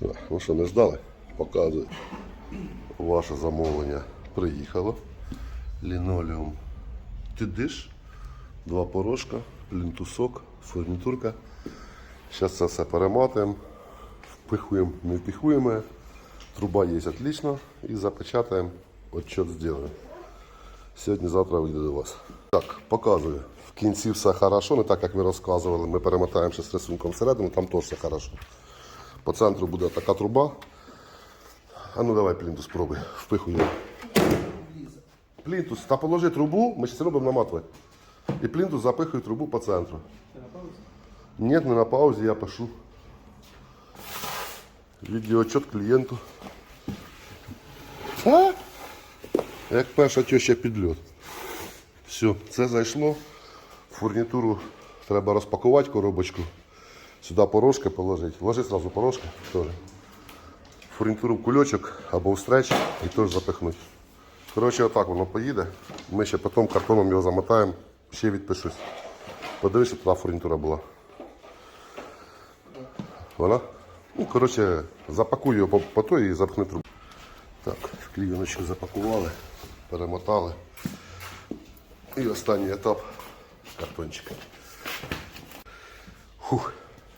Ну що, не ждали? Показую. Ваше замовлення приїхало. Лінолеум тидиш, два порошка, плінтусок, фурнітурка. Зараз це все перематуємо, впихуємо, не впихуємо. Труба є отлично і запечатаємо, отчет зробимо. Сьогодні-завтра вийде до вас. Так, показую. В кінці все хорошо, не так як ви розказували. Ми перемотаємо ще з рисунком всередину, там теж все хорошо. По центру буде така труба. А ну давай плінтус спробуй. Впихуємо. Плінтус, та положи трубу, ми ще робимо наматувати. І плінтус запихує трубу по центру. Ні, не на паузі, я пишу. Відеоотчет клієнту. А? Як перша теща підльот. Все, це зайшло. Фурнітуру треба розпакувати коробочку. Сюди порошки положити. Ложи одразу порошки теж. Фурнітуру в кульочок або в стреч і теж запихнути. Коротше, отак воно поїде. Ми ще потім картоном його замотаємо, ще відпишусь. Подивись, щоб туди фурнітура була. Вона? Ну, коротше, запакую його по, по той і запхни трубу. Так, клієночку запакували, перемотали. І останній етап картончика. Фух,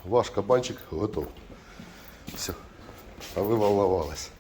ваш кабанчик готов. Все. А ви волновались.